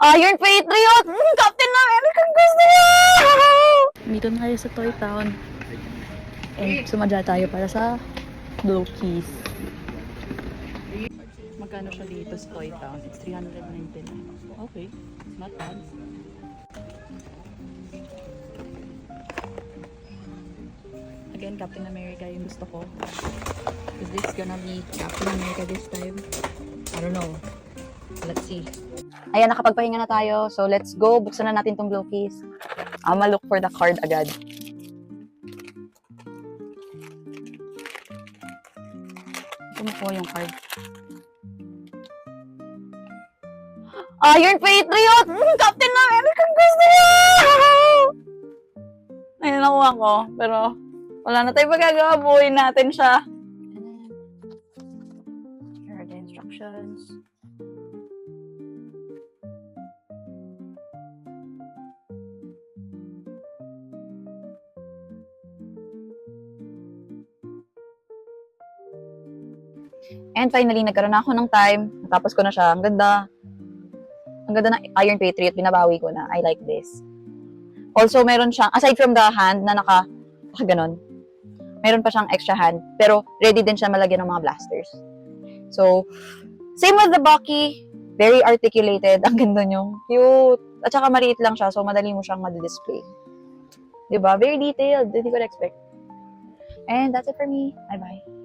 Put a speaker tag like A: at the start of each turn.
A: Iron Patriot! Mm, Captain America gusto niya!
B: Dito na tayo sa Toy Town. And sumadya tayo para sa Blue Keys. Magkano siya dito sa Toy Town? It's 399. Okay, not bad. Again, Captain America yung gusto ko. Is this gonna be Captain America this time? I don't know. Let's see.
A: Ayan, nakapagpahinga na tayo. So, let's go. Buksan na natin tong blue keys. I'ma look for the card agad. Mo po yung card. Iron Patriot! Mm, Captain America gusto niya! Ayun, nakuha ko. Pero, wala na tayong magagawa. Buuin natin siya. Here are the instructions. And finally, nagkaroon na ako ng time. Natapos ko na siya. Ang ganda. Ang ganda ng Iron Patriot. Binabawi ko na. I like this. Also, meron siyang, aside from the hand na naka, naka ganon, meron pa siyang extra hand. Pero, ready din siya malagyan ng mga blasters. So, same with the Bucky. Very articulated. Ang ganda niyo. Cute. At saka maliit lang siya. So, madali mo siyang ma-display. Diba? Very detailed. Hindi ko na-expect. And that's it for me. Bye-bye.